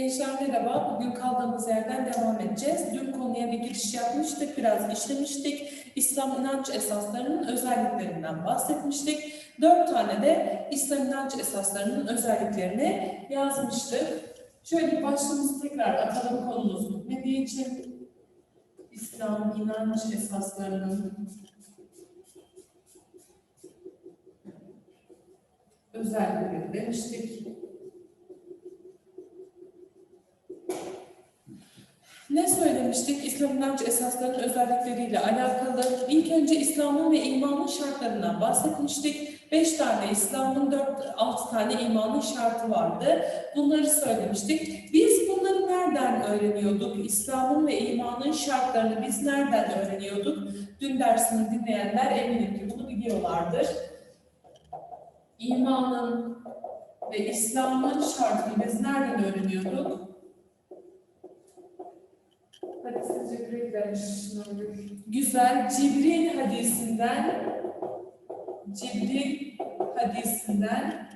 Gençler merhaba. Bugün kaldığımız yerden devam edeceğiz. Dün konuya bir giriş yapmıştık, biraz işlemiştik. İslam inanç esaslarının özelliklerinden bahsetmiştik. Dört tane de İslam inanç esaslarının özelliklerini yazmıştık. Şöyle başlığımızı tekrar atalım konumuz bitmediği için. İslam inanç esaslarının özellikleri demiştik. Ne söylemiştik? İslam inanç esaslarının özellikleriyle alakalı. İlk önce İslam'ın ve imanın şartlarından bahsetmiştik. Beş tane İslam'ın dört, altı tane imanın şartı vardı. Bunları söylemiştik. Biz bunları nereden öğreniyorduk? İslam'ın ve imanın şartlarını biz nereden öğreniyorduk? Dün dersini dinleyenler eminim ki bunu biliyorlardır. İmanın ve İslam'ın şartını biz nereden öğreniyorduk? Hadis-i Cibril demiş. Güzel. Cibril hadisinden Cibril hadisinden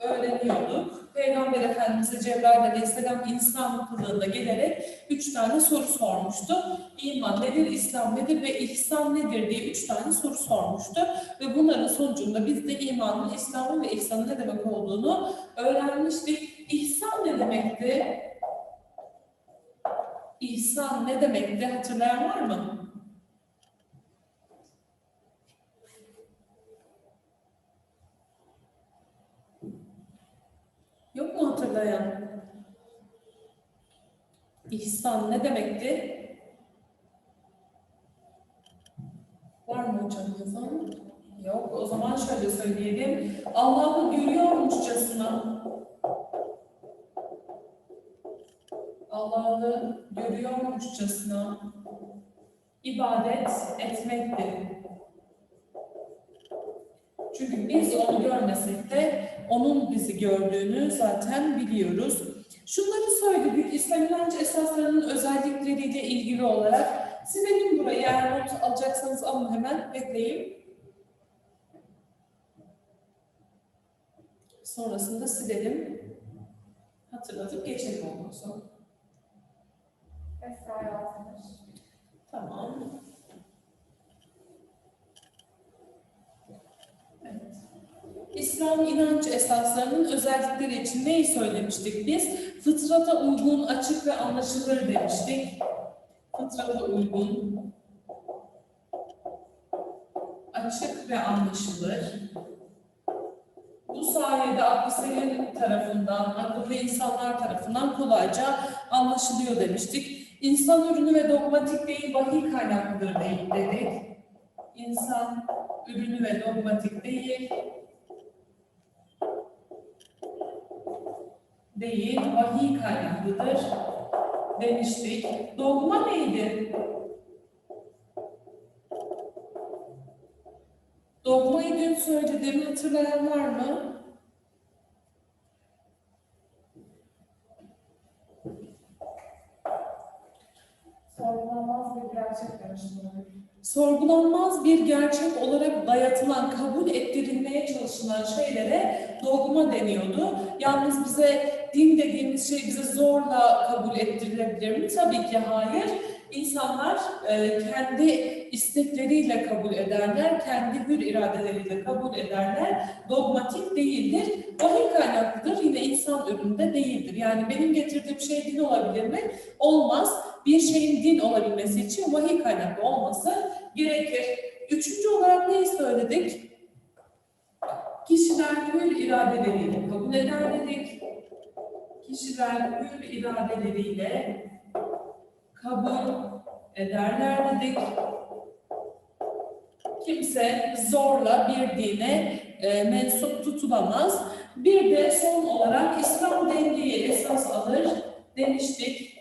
öğreniyorduk. Peygamber Efendimiz'e Cebrail Aleyhisselam insan kılığında gelerek üç tane soru sormuştu. İman nedir, İslam nedir ve ihsan nedir diye üç tane soru sormuştu. Ve bunların sonucunda biz de imanın, İslam'ın ve ihsanın ne demek olduğunu öğrenmiştik. İhsan ne demekti? İhsan ne demekti? Hatırlayan var mı? Yok mu hatırlayan? İhsan ne demekti? Var mı hocam yazan? Yok. O zaman şöyle söyleyelim. Allah'ı görüyormuşçasına Allah'ı görüyormuşçasına ibadet etmektir. Çünkü biz onu görmesek de onun bizi gördüğünü zaten biliyoruz. Şunları söyledik, İslam inanç esaslarının özellikleriyle ilgili olarak. Silelim burayı, eğer not alacaksanız alın hemen, bekleyin. Sonrasında silelim. Hatırlatıp geçelim ondan sonra. Esra yazmış. Tamam. Evet. İslam inanç esaslarının özellikleri için neyi söylemiştik biz? Fıtrata uygun, açık ve anlaşılır demiştik. Fıtrata uygun, açık ve anlaşılır. Bu sayede aklı tarafından, akıllı insanlar tarafından kolayca anlaşılıyor demiştik. İnsan ürünü ve dogmatik değil, vahiy kaynaklıdır değil dedik. İnsan ürünü ve dogmatik değil, değil, vahiy kaynaklıdır demiştik. Dogma neydi? Dogmayı dün söylediğimi hatırlayan var mı? Sorgulanmaz bir gerçek demiş Nurgül. Sorgulanmaz bir gerçek olarak dayatılan, kabul ettirilmeye çalışılan şeylere dogma deniyordu. Yalnız bize din dediğimiz şey bize zorla kabul ettirilebilir mi? Tabii ki hayır. İnsanlar e, kendi istekleriyle kabul ederler, kendi hür iradeleriyle kabul ederler. Dogmatik değildir. Vahiy kaynaklıdır, yine insan üründe değildir. Yani benim getirdiğim şey din olabilir mi? Olmaz. Bir şeyin din olabilmesi için vahiy kaynaklı olması gerekir. Üçüncü olarak neyi söyledik? Kişiler hür iradeleriyle kabul eder dedik. Kişiler hür iradeleriyle kabul ederler dedik. Kimse zorla bir dine e, mensup tutulamaz. Bir de son olarak İslam dengeyi esas alır demiştik.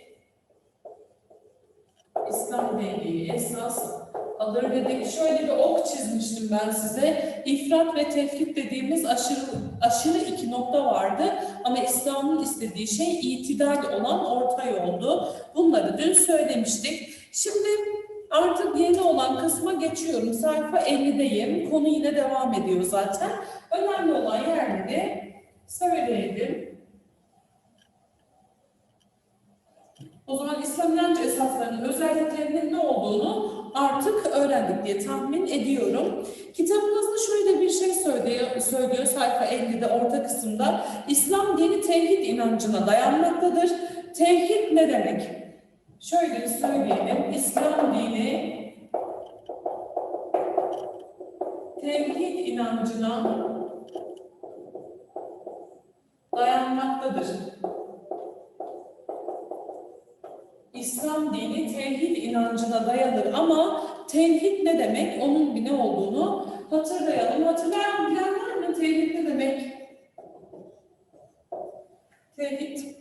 İslam dengeyi esas alır dedik. Şöyle bir ok çizmiştim ben size. İfrat ve tefrit dediğimiz aşırı, aşırı iki nokta vardı. Ama İslam'ın istediği şey itidal olan orta yoldu. Bunları dün söylemiştik. Artık yeni olan kısma geçiyorum. Sayfa 50'deyim. Konu yine devam ediyor zaten. Önemli olan yerleri söyleyelim. O zaman İslam inanç esaslarının özelliklerinin ne olduğunu artık öğrendik diye tahmin ediyorum. Kitabımızda şöyle bir şey söylüyor, söylüyor sayfa 50'de orta kısımda. İslam dini tevhid inancına dayanmaktadır. Tevhid ne demek? Şöyle söyleyelim. İslam dini tevhid inancına dayanmaktadır. İslam dini tevhid inancına dayanır ama tevhid ne demek? Onun bir ne olduğunu hatırlayalım. Hatırlar mı? Bilen var mı? Tevhid ne demek? Tevhid.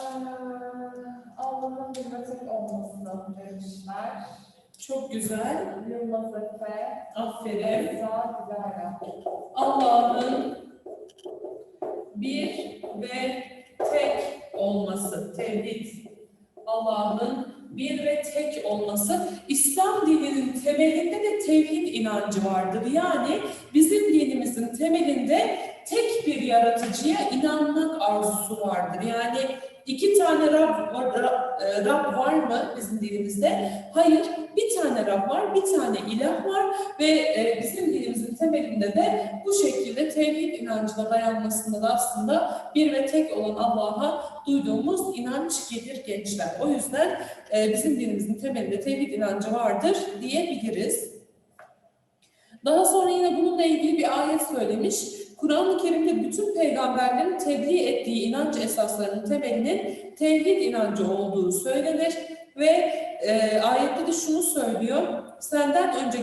Ee, Allah'ın bir ve tek olmasını demişler. Çok güzel. Yılmaz Efe, Aferin. Reza Dilara. Allah'ın bir ve tek olması, tevhid. Allah'ın bir ve tek olması. İslam dininin temelinde de tevhid inancı vardır. Yani bizim dinimizin temelinde tek bir yaratıcıya inanmak arzusu vardır. Yani iki tane Rab var, e, Rab var mı bizim dinimizde? Hayır. Bir tane Rab var, bir tane ilah var ve e, bizim dinimizin temelinde de bu şekilde tevhid inancına dayanmasında da aslında bir ve tek olan Allah'a duyduğumuz inanç gelir gençler. O yüzden e, bizim dinimizin temelinde tevhid inancı vardır diyebiliriz. Daha sonra yine bununla ilgili bir ayet söylemiş. Kur'an-ı Kerim'de bütün peygamberlerin tebliğ ettiği inanç esaslarının temelinin tevhid inancı olduğu söylenir ve e, ayette de şunu söylüyor. Senden önce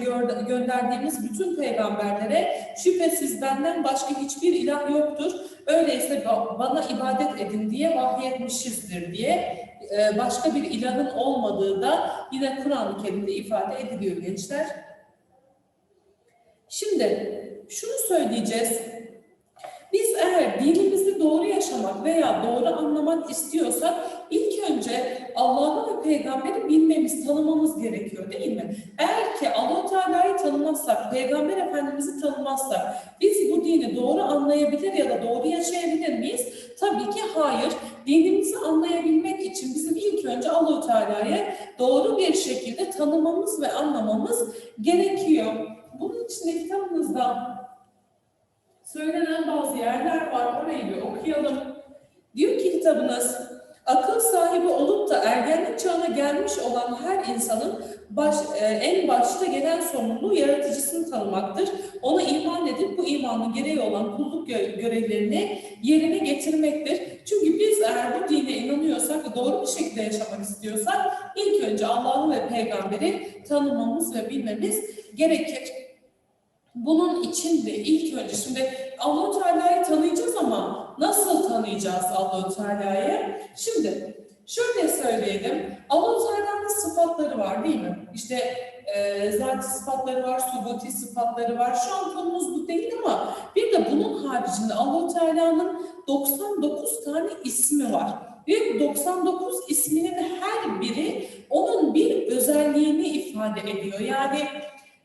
gönderdiğimiz bütün peygamberlere şüphesiz benden başka hiçbir ilah yoktur. Öyleyse ba- bana ibadet edin diye vahyetmişizdir diye e, başka bir ilahın olmadığı da yine Kur'an-ı Kerim'de ifade ediliyor gençler. Şimdi şunu söyleyeceğiz. Eğer dinimizi doğru yaşamak veya doğru anlamak istiyorsak ilk önce Allah'ı ve peygamberi bilmemiz, tanımamız gerekiyor değil mi? Eğer ki Allah-u Teala'yı tanımazsak, Peygamber Efendimiz'i tanımazsak biz bu dini doğru anlayabilir ya da doğru yaşayabilir miyiz? Tabii ki hayır. Dinimizi anlayabilmek için bizim ilk önce Allah-u Teala'yı doğru bir şekilde tanımamız ve anlamamız gerekiyor. Bunun için de kitabımızda söylenen bazı yerler var. Orayı bir okuyalım. Diyor ki kitabınız, akıl sahibi olup da ergenlik çağına gelmiş olan her insanın baş, e, en başta gelen sorumluluğu yaratıcısını tanımaktır. Ona iman edip bu imanın gereği olan kulluk gö- görevlerini yerine getirmektir. Çünkü biz eğer bu dine inanıyorsak ve doğru bir şekilde yaşamak istiyorsak ilk önce Allah'ı ve peygamberi tanımamız ve bilmemiz gerekir. Bunun için de ilk önce şimdi Allahu Teala'yı tanıyacağız ama nasıl tanıyacağız Allahu Teala'yı? Şimdi şöyle söyleyelim. Allahu Teala'nın sıfatları var değil mi? İşte e, zat sıfatları var, subuti sıfatları var. Şu an konumuz bu değil ama bir de bunun haricinde Allahu Teala'nın 99 tane ismi var. Ve bu 99 isminin her biri onun bir özelliğini ifade ediyor. Yani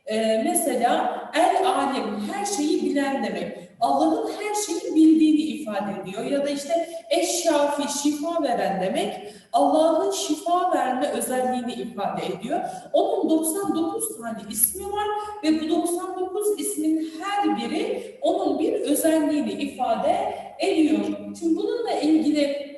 ee, mesela el alim, her şeyi bilen demek. Allah'ın her şeyi bildiğini ifade ediyor. Ya da işte eşşafi, şifa veren demek. Allah'ın şifa verme özelliğini ifade ediyor. Onun 99 tane ismi var ve bu 99 ismin her biri onun bir özelliğini ifade ediyor. Şimdi bununla ilgili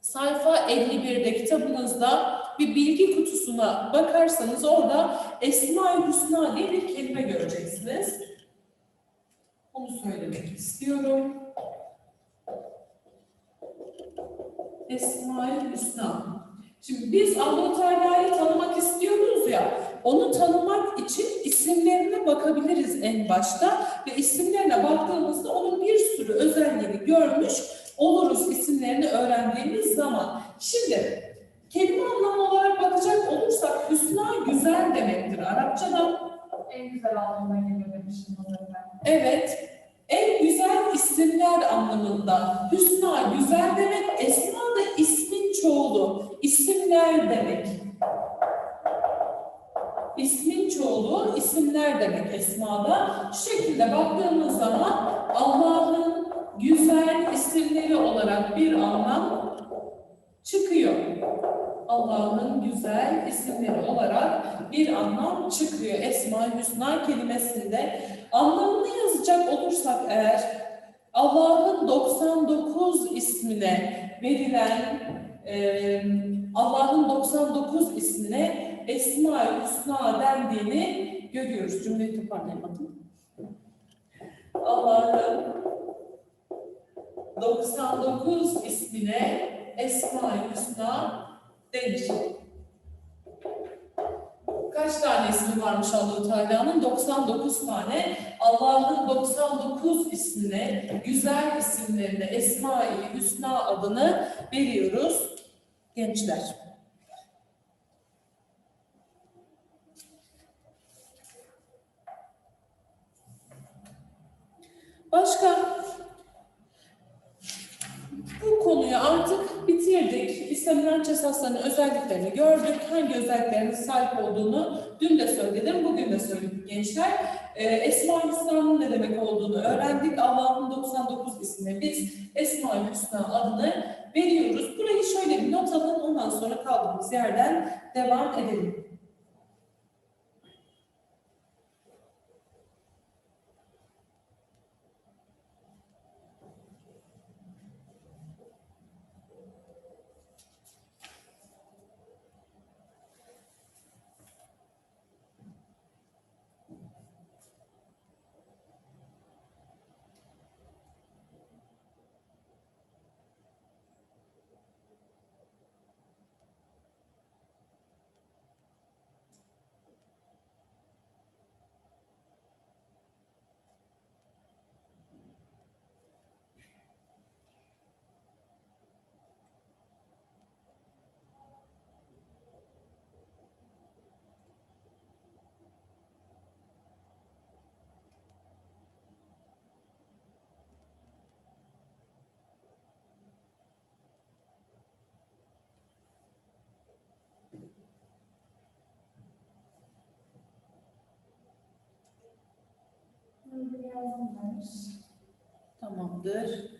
sayfa 51'de kitabınızda bir bilgi kutusuna bakarsanız orada Esma-i Hüsna diye bir kelime göreceksiniz. Onu söylemek istiyorum. Esma-i Hüsna. Şimdi biz Allah-u Teala'yı tanımak istiyoruz ya, onu tanımak için isimlerine bakabiliriz en başta ve isimlerine baktığımızda onun bir sürü özelliğini görmüş oluruz isimlerini öğrendiğimiz zaman. Şimdi kelime anlamı olarak bakacak olursak hüsna güzel demektir Arapçada. En güzel anlamına geliyor yüzden. Evet, en güzel isimler anlamında. Hüsna güzel demek, esma da ismin çoğulu. İsimler demek. İsmin çoğulu, isimler demek esmada. Şu şekilde baktığımız zaman Allah'ın güzel isimleri olarak bir anlam çıkıyor. Allah'ın güzel isimleri olarak bir anlam çıkıyor. Esma-i Hüsna kelimesinde anlamını yazacak olursak eğer Allah'ın 99 ismine verilen e, Allah'ın 99 ismine Esma-i Hüsna dendiğini görüyoruz. Cümleyi toparlayamadım. Allah'ın 99 ismine Esma-i Hüsna denir. Kaç tane ismi varmış Allah-u Teala'nın? 99 tane. Allah'ın 99 ismine, güzel isimlerine Esma-i Hüsna adını veriyoruz gençler. Başka? Bu konuyu artık bitirdik. İslam İnanç özelliklerini gördük. Hangi özelliklerine sahip olduğunu dün de söyledim, bugün de söyledik gençler. Ee, Esma-i Hüsna'nın ne demek olduğunu öğrendik. Allah'ın 99 ismine biz Esma-i Hüsna adını veriyoruz. Burayı şöyle bir not alın, ondan sonra kaldığımız yerden devam edelim. Nurgül demiş. Tamamdır.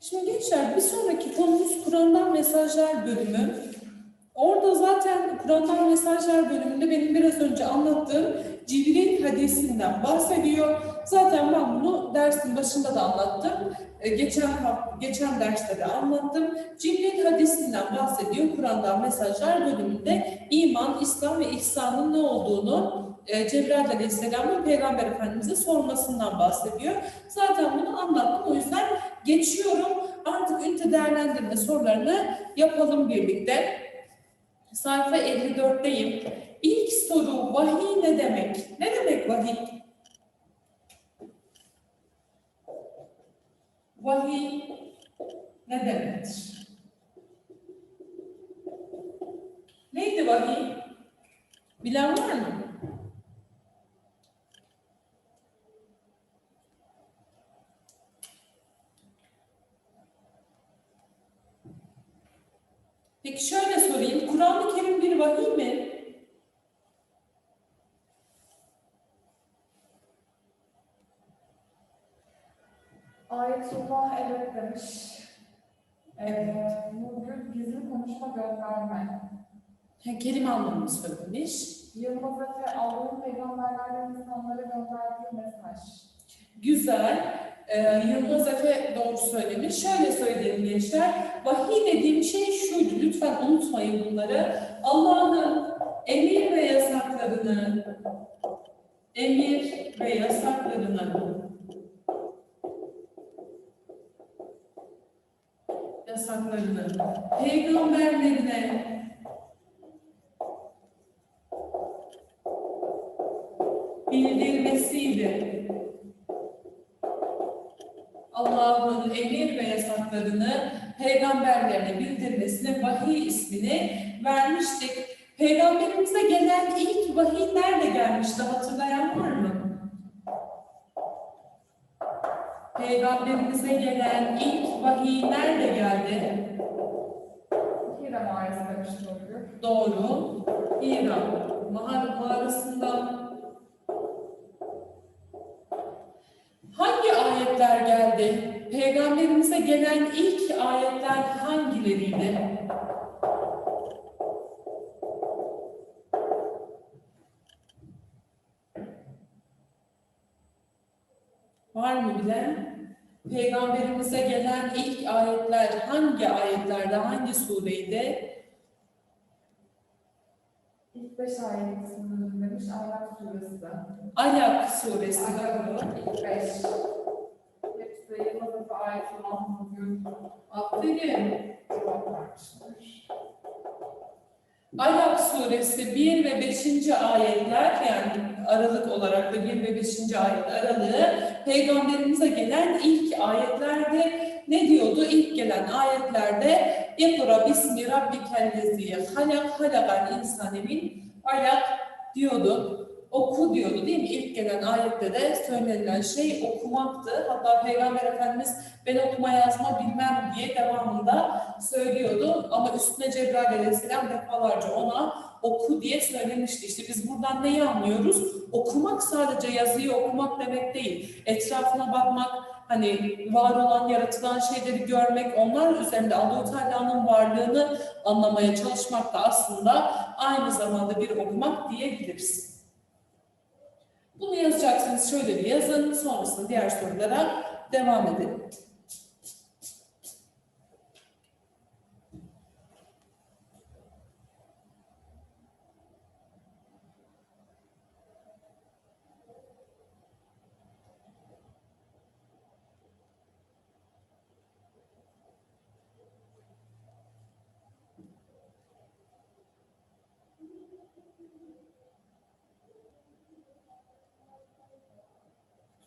Şimdi gençler bir sonraki konumuz Kur'an'dan mesajlar bölümü. Orada zaten Kur'an'dan mesajlar bölümünde benim biraz önce anlattığım Cibril hadisinden bahsediyor. Zaten ben bunu dersin başında da anlattım. Ee, Geçen geçen derste de anlattım. Cibril hadisinden bahsediyor. Kur'an'dan mesajlar bölümünde iman, İslam ve ihsanın ne olduğunu e, Cebrail Aleyhisselam'ın Peygamber Efendimiz'e sormasından bahsediyor. Zaten bunu anlattım. O yüzden geçiyorum. Artık ünite değerlendirme sorularını yapalım birlikte. Sayfa 54'teyim. İlk soru vahiy ne demek? Ne demek vahiy? Vahiy ne demektir? Neydi vahiy? Bilen var mı? Peki şöyle sorayım. Kur'an-ı Kerim bir vahiy mi? Ayetullah evet demiş. Evet. Nurgül gizli konuşma gönderme. Ha, kelime anlamını söylemiş. Yılmaz Efe Allah'ın peygamberlerden insanlara gönderdiği mesaj. Güzel. Ee, Yılmaz Efe doğru söylemiş. Şöyle söyleyelim gençler. Vahiy dediğim şey şuydu. Lütfen unutmayın bunları. Allah'ın emir ve yasaklarını emir ve yasaklarını yasaklarını peygamberlerine bildirmesiydi. Allah'ın emir ve yasaklarını peygamberlerine bildirmesine vahiy ismini vermiştik. Peygamberimize gelen ilk vahiy nerede gelmişti hatırlayan var Peygamberimize gelen ilk vahiy nerede geldi? Hira mağarası demiştim oluyor. Doğru. Hira. Mağara, mağarasından hangi ayetler geldi? Peygamberimize gelen ilk ayetler hangileriydi? Var mı bilen? Peygamberimize gelen ilk ayetler hangi ayetlerde, hangi sureydi? İlk beş ayetini demiş Ahlak suresi. Alak suresi doğru. İlk beş. Hepsi de Yılmaz Efe ayetini anlatıyor. Aferin. Cevap vermişler. Alak suresi 1 ve 5. ayetler yani aralık olarak da 1 ve 5. ayet aralığı peygamberimize gelen ilk ayetlerde ne diyordu? İlk gelen ayetlerde İkra bismi rabbikellezi halak halakal insanemin alak diyordu. Oku diyordu değil mi? İlk gelen ayette de söylenilen şey okumaktı. Hatta Peygamber Efendimiz ben okuma yazma bilmem diye devamında söylüyordu. Ama üstüne Cebrail Aleyhisselam defalarca ona oku diye söylemişti. İşte biz buradan neyi anlıyoruz? Okumak sadece yazıyı okumak demek değil. Etrafına bakmak, hani var olan, yaratılan şeyleri görmek, onlar üzerinde Allah-u Teala'nın varlığını anlamaya çalışmak da aslında aynı zamanda bir okumak diyebiliriz. Bunu yazacaksınız şöyle bir yazın, sonrasında diğer sorulara devam edelim.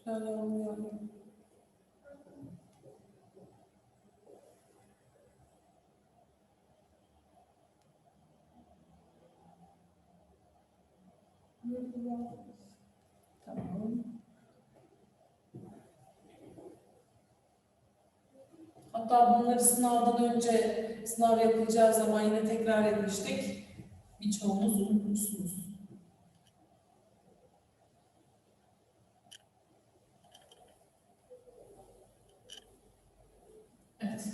Şöyle olmuyor. Tamam. Hatta bunları sınavdan önce sınav yapılacağı zaman yine tekrar etmiştik. Birçoğunuz unutmuşsunuz. Evet.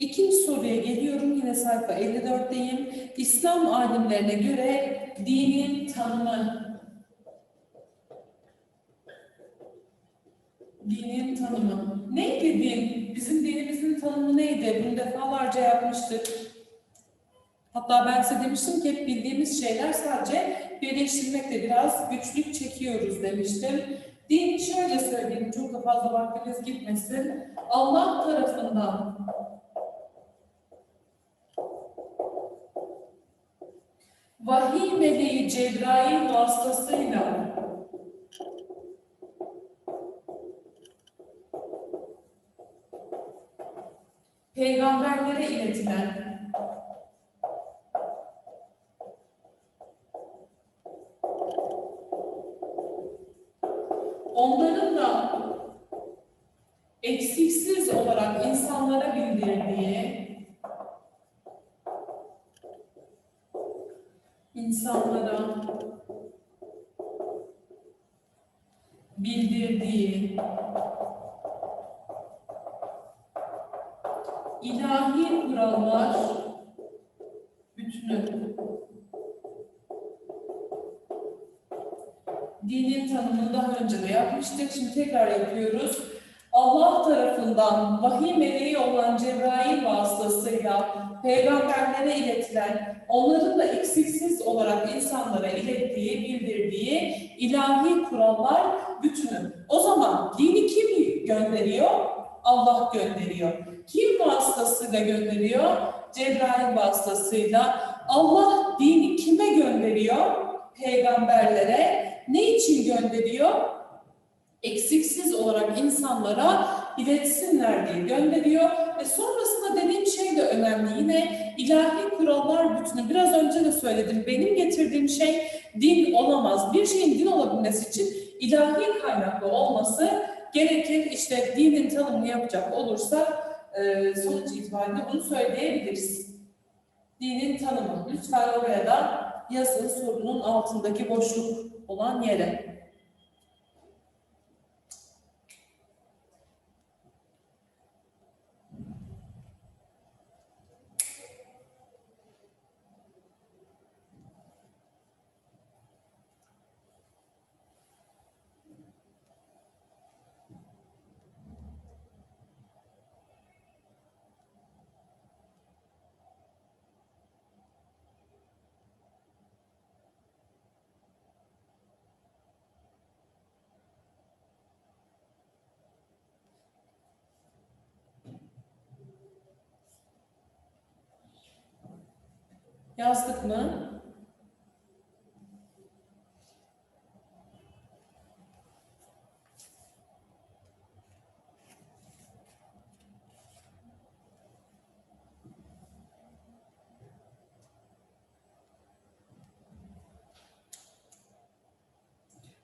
İkinci soruya geliyorum. Yine sayfa 54'teyim. İslam alimlerine göre dinin tanımı. Dinin tanımı. Neydi din? Bizim dinimizin tanımı neydi? Bunu defalarca yapmıştık. Hatta ben size demiştim ki hep bildiğimiz şeyler sadece birleştirmekte biraz güçlük çekiyoruz demiştim. Din şöyle söyleyeyim, çok da fazla vaktiniz gitmesin. Allah tarafından vahiy meleği Cebrail vasıtasıyla peygamberlere iletilen onların da eksiksiz olarak insanlara bildirdiği insanlara bildirdiği ilahi kurallar bütünü dinin tanımını daha önce de yapmıştık. Şimdi tekrar yapıyoruz. Allah tarafından vahiy meleği olan Cebrail vasıtasıyla peygamberlere iletilen, onların da eksiksiz olarak insanlara ilettiği, bildirdiği ilahi kurallar bütünü. O zaman dini kim gönderiyor? Allah gönderiyor. Kim vasıtasıyla gönderiyor? Cebrail vasıtasıyla. Allah dini kime gönderiyor? Peygamberlere. Ne için gönderiyor? Eksiksiz olarak insanlara iletsinler diye gönderiyor. Ve sonrasında dediğim şey de önemli. Yine ilahi kurallar bütünü. Biraz önce de söyledim. Benim getirdiğim şey din olamaz. Bir şeyin din olabilmesi için ilahi kaynaklı olması gerekir. İşte dinin tanımını yapacak olursak e, sonuç itibariyle bunu söyleyebiliriz. Dinin tanımı. Lütfen oraya da yazın sorunun altındaki boşluk olan yere. Yazdık mı?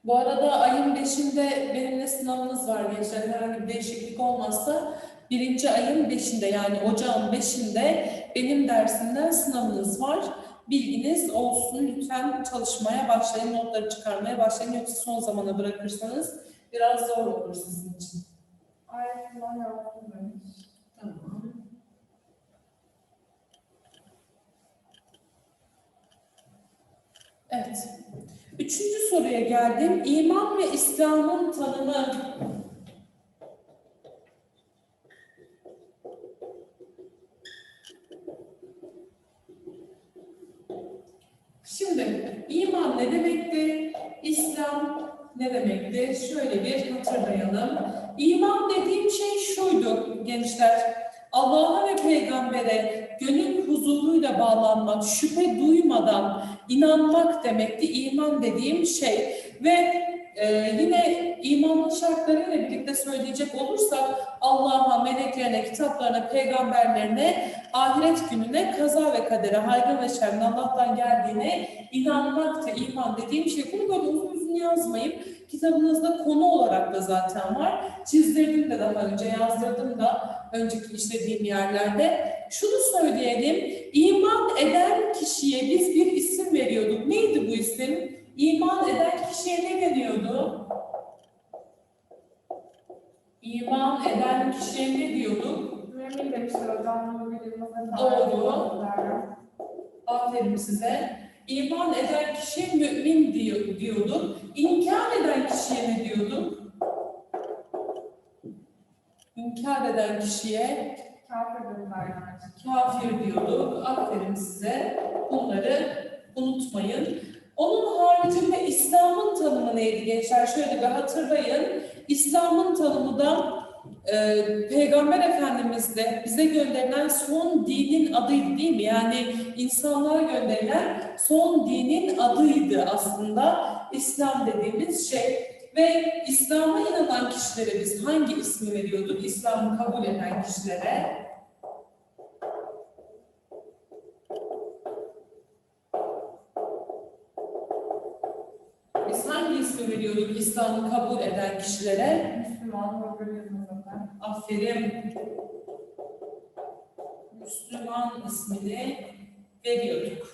Bu arada ayın 5'inde benimle sınavınız var gençler. Herhangi bir değişiklik olmazsa birinci ayın 5'inde yani ocağın 5'inde benim dersimden sınavınız var. Bilginiz olsun. Lütfen çalışmaya başlayın, notları çıkarmaya başlayın. Yoksa son zamana bırakırsanız biraz zor olur sizin için. Ayrıca yaptım. Tamam. Evet. Üçüncü soruya geldim. İman ve İslam'ın tanımı. Şimdi iman ne demekti? İslam ne demekti? Şöyle bir hatırlayalım. İman dediğim şey şuydu gençler. Allah'a ve peygambere gönül huzuruyla bağlanmak, şüphe duymadan inanmak demekti iman dediğim şey. Ve e, yine imanın şartlarıyla birlikte söyleyecek olursak Allah'a, meleklerine, kitaplarına, peygamberlerine, ahiret gününe, kaza ve kadere, hayrın ve şerrin Allah'tan geldiğine inanmaktı iman dediğim şey. Bunu böyle uzun uzun yazmayıp kitabınızda konu olarak da zaten var. Çizdirdim de daha önce, yazdırdım da önceki işlediğim yerlerde. Şunu söyleyelim, iman eden kişiye biz bir isim veriyorduk. Neydi bu isim? İman eden kişiye ne deniyordu? İman eden kişiye ne diyorduk? Mümin demişler hocam. Doğru. Aferin size. İman eden kişiye mümin diyor, diyorduk. İnkar eden kişiye ne diyorduk? İnkar eden kişiye kafir diyorduk. Aferin size. Bunları unutmayın. Onun haricinde İslam'ın tanımı neydi gençler? Şöyle bir hatırlayın. İslam'ın tanımı da e, Peygamber Efendimiz de bize gönderilen son dinin adıydı değil mi? Yani insanlığa gönderilen son dinin adıydı aslında İslam dediğimiz şey. Ve İslam'a inanan kişilere biz hangi ismi veriyorduk? İslam'ı kabul eden kişilere. Biz hangi ismi veriyorduk İslam'ı kabul eden kişilere? Müslüman organizm zaten. Aferin. Müslüman ismini veriyorduk.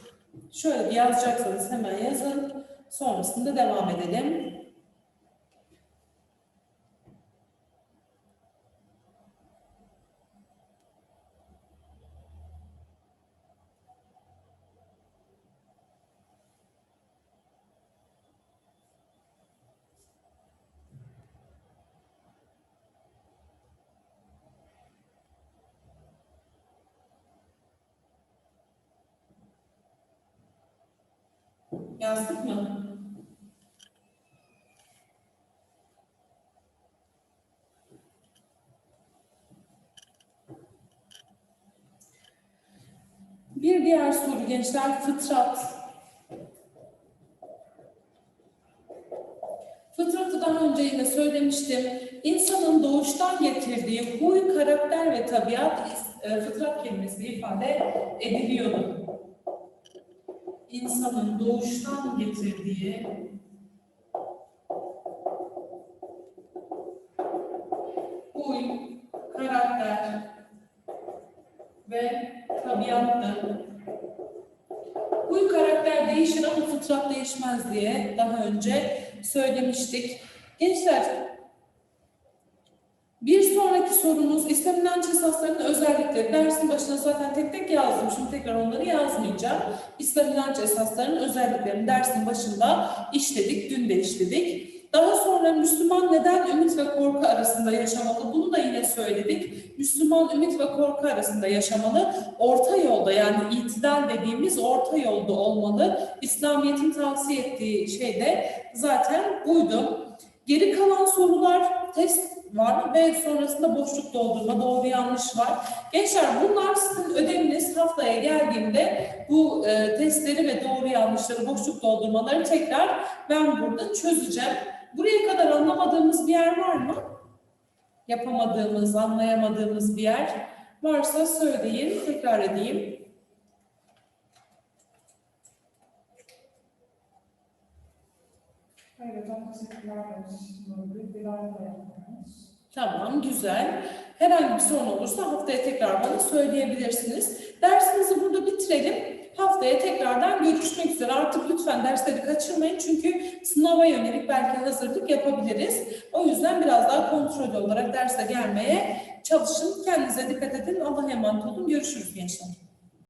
Şöyle yazacaksanız hemen yazın. Sonrasında devam edelim. Yazdık mı? Bir diğer soru gençler fıtrat. Fıtratı daha önce yine söylemiştim. İnsanın doğuştan getirdiği huy, karakter ve tabiat e, fıtrat kelimesiyle ifade ediliyordu. İnsanın doğuştan getirdiği huy, karakter ve tabiattı. Huy karakter değişir ama fıtrat değişmez diye daha önce söylemiştik. Gençler, sorumuz İslam inanç esaslarının özellikleri. Dersin başına zaten tek tek yazdım. Şimdi tekrar onları yazmayacağım. İslam inanç esaslarının özelliklerini dersin başında işledik, dün de işledik. Daha sonra Müslüman neden ümit ve korku arasında yaşamalı? Bunu da yine söyledik. Müslüman ümit ve korku arasında yaşamalı. Orta yolda yani itidal dediğimiz orta yolda olmalı. İslamiyet'in tavsiye ettiği şey de zaten buydu. Geri kalan sorular test var ve sonrasında boşluk doldurma, doğru yanlış var. Gençler bunlar sizin ödeviniz haftaya geldiğinde bu e, testleri ve doğru yanlışları, boşluk doldurmaları tekrar ben burada çözeceğim. Buraya kadar anlamadığımız bir yer var mı? Yapamadığımız, anlayamadığımız bir yer varsa söyleyin, tekrar edeyim. Hayır hocam teşekkürler. Bir yapmış. Tamam, güzel. Herhangi bir sorun olursa haftaya tekrar bana söyleyebilirsiniz. Dersimizi burada bitirelim. Haftaya tekrardan görüşmek üzere. Artık lütfen dersleri kaçırmayın çünkü sınava yönelik belki hazırlık yapabiliriz. O yüzden biraz daha kontrollü olarak derse gelmeye çalışın. Kendinize dikkat edin. Allah'a emanet olun. Görüşürüz gençler.